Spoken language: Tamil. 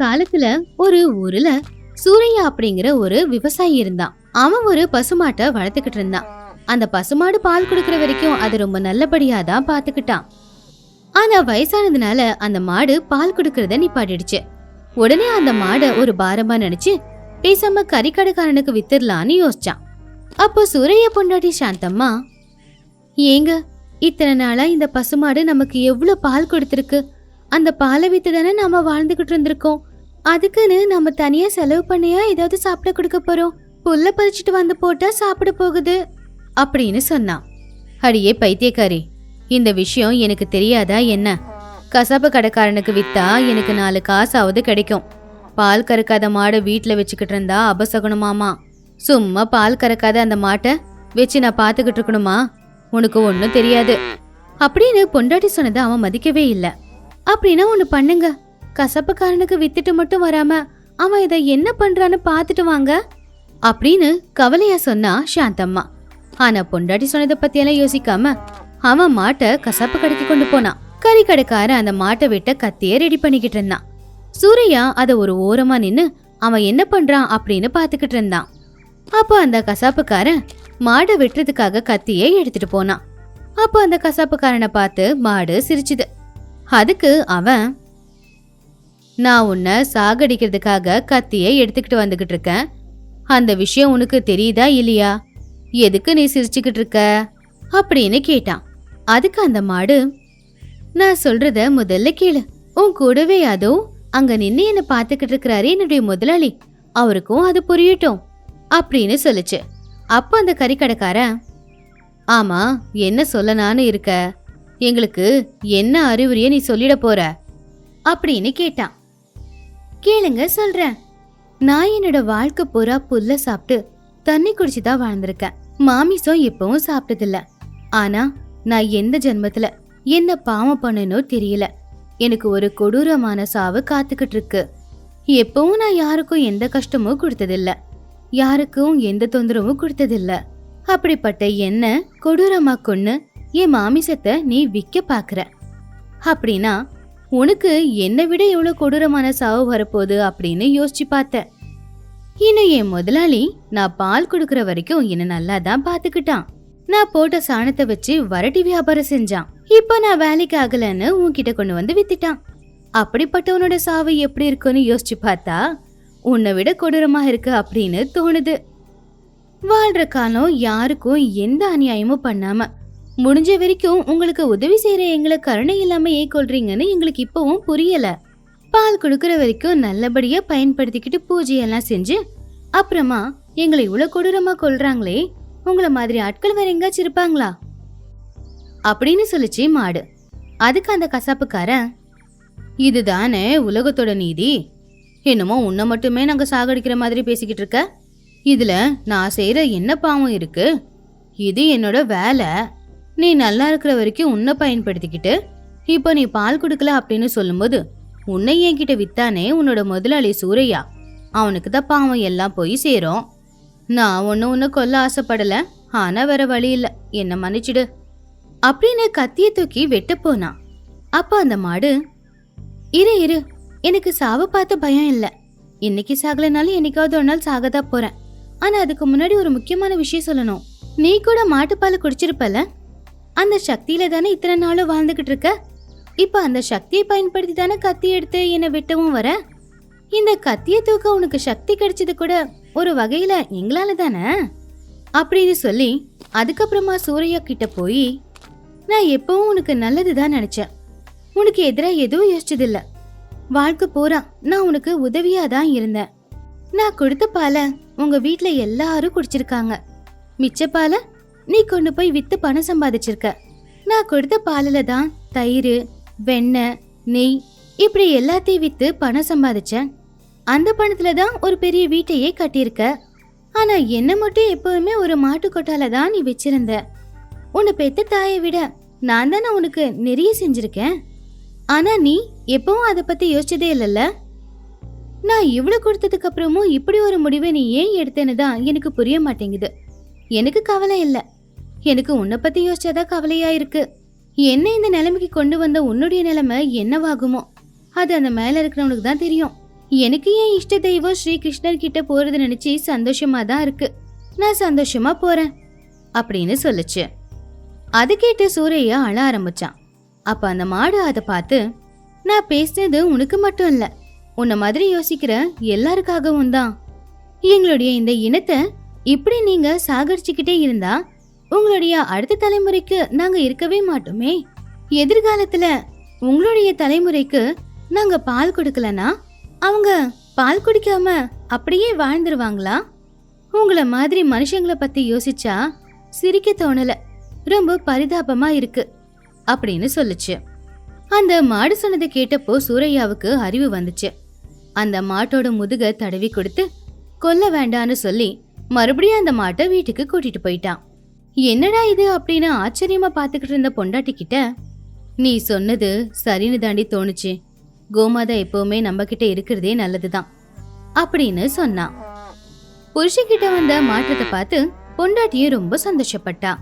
காலத்துல ஒரு ஊர்ல சூரையா அப்படிங்கிற ஒரு விவசாயி இருந்தான். அவன் ஒரு பசுமாட்டை வளர்த்துக்கிட்டு இருந்தான். அந்த பசுமாடு பால் கொடுக்கற வரைக்கும் அது ரொம்ப நல்லபடியா தான் பாத்துக்கிட்டான். ஆனா வயசானதுனால அந்த மாடு பால் கொடுக்கறத நிப்பாட்டிடுச்சு. உடனே அந்த மாடை ஒரு பாரமா நினைச்சு பேசாம கறிக்கடைக்காரனுக்கு வித்துடலான்னு யோசிச்சான். அப்போ சூரைய பொண்டாட்டி சாந்தம்மா ஏங்க இத்தனை நாளா இந்த பசுமாடு நமக்கு எவ்வளவு பால் கொடுத்துருக்கு? அந்த பாலை வித்து தானே நாம வாழ்ந்துகிட்டு இருந்திருக்கோம். அதுக்குன்னு நம்ம தனியா செலவு பண்ணியா ஏதாவது சாப்பிட கொடுக்க போறோம். புல்ல பறிச்சுட்டு வந்து போட்டா சாப்பிட போகுது. அப்படின்னு சொன்னான் அடியே பைத்தியக்காரி இந்த விஷயம் எனக்கு தெரியாதா என்ன? கசாப்பு கடைக்காரனுக்கு வித்தா எனக்கு நாலு காசாவது கிடைக்கும். பால் கறக்காத மாடை வீட்டில் வச்சுக்கிட்டு இருந்தா அபசகுணமாமா. சும்மா பால் கறக்காத அந்த மாட்டை வச்சு நான் பார்த்துக்கிட்டு இருக்கணுமா? உனக்கு ஒன்றும் தெரியாது. அப்படின்னு பொண்டாட்டி சொன்னதை அவன் மதிக்கவே இல்லை. அப்படின்னா ஒன்று பண்ணுங்க. கசப்புக்காரனுக்கு வித்துட்டு மட்டும் வராம அவன் இதை என்ன பண்றான்னு பார்த்துட்டு வாங்க. அப்படின்னு கவலையா சொன்னா சாந்தம்மா. ஆனா பொண்டாட்டி சொன்னதை பத்தியெல்லாம் யோசிக்காம அவன் மாட்டை கசப்பு கடைக்கு கொண்டு போனான். கறி கடைக்காரன் அந்த மாட்டை விட்ட கத்தியே ரெடி பண்ணிக்கிட்டு இருந்தான். சூரியா அதை ஒரு ஓரமா நின்னு அவன் என்ன பண்றான் அப்படின்னு பார்த்துக்கிட்டு இருந்தான். அப்போ அந்த கசாப்புக்காரன் மாடை வெட்டுறதுக்காக கத்தியே எடுத்துட்டு போனான். அப்போ அந்த கசாப்புக்காரனை பார்த்து மாடு சிரிச்சுது. அதுக்கு அவன் நான் உன்னை சாகடிக்கிறதுக்காக கத்தியை எடுத்துக்கிட்டு வந்துகிட்டு இருக்கேன். அந்த விஷயம் உனக்கு தெரியுதா இல்லையா? எதுக்கு நீ சிரிச்சுக்கிட்டு இருக்க? அப்படின்னு கேட்டான். அதுக்கு அந்த மாடு நான் சொல்றத முதல்ல கேளு. உன் கூடவே அதோ அங்க நின்று என்ன பார்த்துக்கிட்டு இருக்கிறாரு என்னுடைய முதலாளி. அவருக்கும் அது புரியட்டும் அப்படின்னு சொல்லுச்சு. அப்போ அந்த கறிக்கடைக்காரன் ஆமா என்ன சொல்லனான்னு இருக்க? எங்களுக்கு என்ன அறிவுரிய நீ சொல்லிட போற? அப்படின்னு கேட்டான். கேளுங்க சொல்றேன். நான் என்னோட வாழ்க்கை பூரா புல்ல சாப்பிட்டு தண்ணி குடிச்சு தான் வாழ்ந்திருக்கேன். மாமிசம் எப்பவும் சாப்பிட்டதில்ல. ஆனா நான் எந்த ஜென்மத்துல என்ன பாவம் பண்ணனோ தெரியல. எனக்கு ஒரு கொடூரமான சாவு காத்துக்கிட்டு இருக்கு எப்பவும் நான் யாருக்கும் எந்த கஷ்டமும் கொடுத்ததில்ல. யாருக்கும் எந்த தொந்தரவும் கொடுத்ததில்ல. அப்படிப்பட்ட என்ன கொடூரமா கொன்னு என் மாமிசத்தை நீ விற்க பாக்குற. அப்படின்னா உனக்கு என்னை விட இவ்வளோ கொடூரமான சாவு வரப்போகுது அப்படின்னு யோசிச்சு பார்த்தேன் இன்னும் என் முதலாளி நான் பால் கொடுக்குற வரைக்கும் என்னை நல்லா தான் பார்த்துக்கிட்டான் நான் போட்ட சாணத்தை வச்சு வரட்டி வியாபாரம் செஞ்சான். இப்போ நான் வேலைக்கு ஆகலன்னு உன்கிட்ட கொண்டு வந்து வித்துட்டான். அப்படிப்பட்டவனோட சாவு எப்படி இருக்குன்னு யோசிச்சு பார்த்தா உன்னை விட கொடூரமா இருக்கு அப்படின்னு தோணுது. வாழ்ற காலம் யாருக்கும் எந்த அநியாயமும் பண்ணாம முடிஞ்ச வரைக்கும் உங்களுக்கு உதவி செய்கிற எங்களை கருணை இல்லாமல் ஏன் கொள்றீங்கன்னு எங்களுக்கு இப்போவும் புரியலை. பால் கொடுக்குற வரைக்கும் நல்லபடியாக பயன்படுத்திக்கிட்டு பூஜையெல்லாம் செஞ்சு அப்புறமா எங்களை இவ்வளோ கொடூரமாக கொள்றாங்களே உங்களை மாதிரி ஆட்கள் வேற எங்காச்சும் இருப்பாங்களா? அப்படின்னு சொல்லிச்சு மாடு. அதுக்கு அந்த கசாப்புக்காரன் இதுதானே உலகத்தோட நீதி? என்னமோ உன்னை மட்டுமே நாங்கள் சாகடிக்கிற மாதிரி பேசிக்கிட்டு இருக்க? இதில் நான் செய்கிற என்ன பாவம் இருக்கு? இது என்னோட வேலை. நீ நல்லா இருக்கிற வரைக்கும் உன்னை பயன்படுத்திக்கிட்டு இப்போ நீ பால் கொடுக்கல அப்படின்னு சொல்லும்போது உன்னை என்கிட்ட வித்தானே உன்னோட முதலாளி சூரையா அவனுக்கு தான் பாவம் எல்லாம் போய் சேரும். நான் ஒன்றும் உன்னை கொல்ல ஆசைப்படல ஆனால் வேற வழி இல்லை. என்ன மன்னிச்சிடு. அப்படின்னு கத்திய தூக்கி வெட்ட போனான் அந்த மாடு இரு இரு எனக்கு சாவ பார்த்த பயம் இல்லை. இன்னைக்கு சாகலைனாலும் என்னைக்காவது ஒரு நாள் சாகதான் போறேன். ஆனா அதுக்கு முன்னாடி ஒரு முக்கியமான விஷயம் சொல்லணும். நீ கூட மாட்டுப்பால் குடிச்சிருப்பல? அந்த சக்தியில தானே இத்தனை நாளும் வாழ்ந்துகிட்டு இருக்க? இப்ப அந்த சக்தியை பயன்படுத்தி தானே கத்தி எடுத்து என்னை வெட்டவும் வர? இந்த கத்தியை தூக்க உனக்கு சக்தி கிடைச்சது கூட ஒரு வகையில எங்களால தானே? அப்படின்னு சொல்லி அதுக்கப்புறமா சூர்யா கிட்ட போய் நான் எப்பவும் உனக்கு நல்லது தான் நினைச்சேன். உனக்கு எதிராக எதுவும் யோசிச்சதில்ல. வாழ்க்கை போறா நான் உனக்கு உதவியா தான் இருந்தேன். நான் கொடுத்த பாலை உங்க வீட்டில் எல்லாரும் குடிச்சிருக்காங்க. மிச்ச பாலை நீ கொண்டு போய் வித்து பணம் சம்பாதிச்சிருக்க. நான் கொடுத்த பாலில் தான் தயிர் வெண்ணெய் நெய் இப்படி எல்லாத்தையும் வித்து பணம் சம்பாதிச்சேன். அந்த பணத்துல தான் ஒரு பெரிய வீட்டையே கட்டியிருக்க. ஆனா என்ன மட்டும் எப்பவுமே ஒரு மாட்டு கொட்டால தான் நீ வச்சிருந்த. உன்னை பெத்த தாயை விட நான் தானே உனக்கு நிறைய செஞ்சிருக்கேன். ஆனா நீ எப்பவும் அதை பத்தி யோசிச்சதே இல்லைல்ல? நான் இவ்வளோ கொடுத்ததுக்கு அப்புறமும் இப்படி ஒரு முடிவை நீ ஏன் எடுத்தேன்னு தான் எனக்கு புரிய மாட்டேங்குது. எனக்கு கவலை இல்லை. எனக்கு உன்னை பற்றி யோசிச்சாதான் கவலையாக இருக்கு. என்ன இந்த நிலைமைக்கு கொண்டு வந்த உன்னுடைய நிலைமை என்னவாகுமோ? அது அந்த மேலே இருக்கிறவனுக்கு தான் தெரியும். எனக்கு என் இஷ்ட தெய்வம் ஸ்ரீ கிருஷ்ணர் கிட்ட போறது நினைச்சு சந்தோஷமா தான் இருக்கு. நான் சந்தோஷமா போறேன். அப்படின்னு சொல்லுச்சு. அது கேட்டு சூரையா அழ ஆரம்பிச்சான். அப்ப அந்த மாடு அதை பார்த்து நான் பேசுனது உனக்கு மட்டும் இல்ல. உன்ன மாதிரி யோசிக்கிற எல்லாருக்காகவும் தான். எங்களுடைய இந்த இனத்தை இப்படி நீங்க சாகரிச்சுக்கிட்டே இருந்தா உங்களுடைய அடுத்த தலைமுறைக்கு நாங்க இருக்கவே மாட்டோமே. எதிர்காலத்துல உங்களுடைய தலைமுறைக்கு நாங்க பால் கொடுக்கலனா அவங்க பால் குடிக்காம அப்படியே வாழ்ந்துருவாங்களா? உங்களை மாதிரி மனுஷங்களை பத்தி யோசிச்சா சிரிக்க தோணல. ரொம்ப பரிதாபமா இருக்கு அப்படின்னு சொல்லுச்சு. அந்த மாடு சொன்னதை கேட்டப்போ சூரையாவுக்கு அறிவு வந்துச்சு. அந்த மாட்டோட முதுக தடவி கொடுத்து கொல்ல வேண்டான்னு சொல்லி மறுபடியும் அந்த மாட்டை வீட்டுக்கு கூட்டிட்டு போயிட்டான். என்னடா இது அப்படின்னு ஆச்சரியமா பார்த்துக்கிட்டு இருந்த பொண்டாட்டி கிட்ட நீ சொன்னது சரின்னு தாண்டி தோணுச்சு. கோமாதா எப்பவுமே நம்ம கிட்ட இருக்கிறதே நல்லதுதான் அப்படின்னு சொன்னான். புருஷன்கிட்ட வந்த மாற்றத்தை பார்த்து பொண்டாட்டியும் ரொம்ப சந்தோஷப்பட்டான்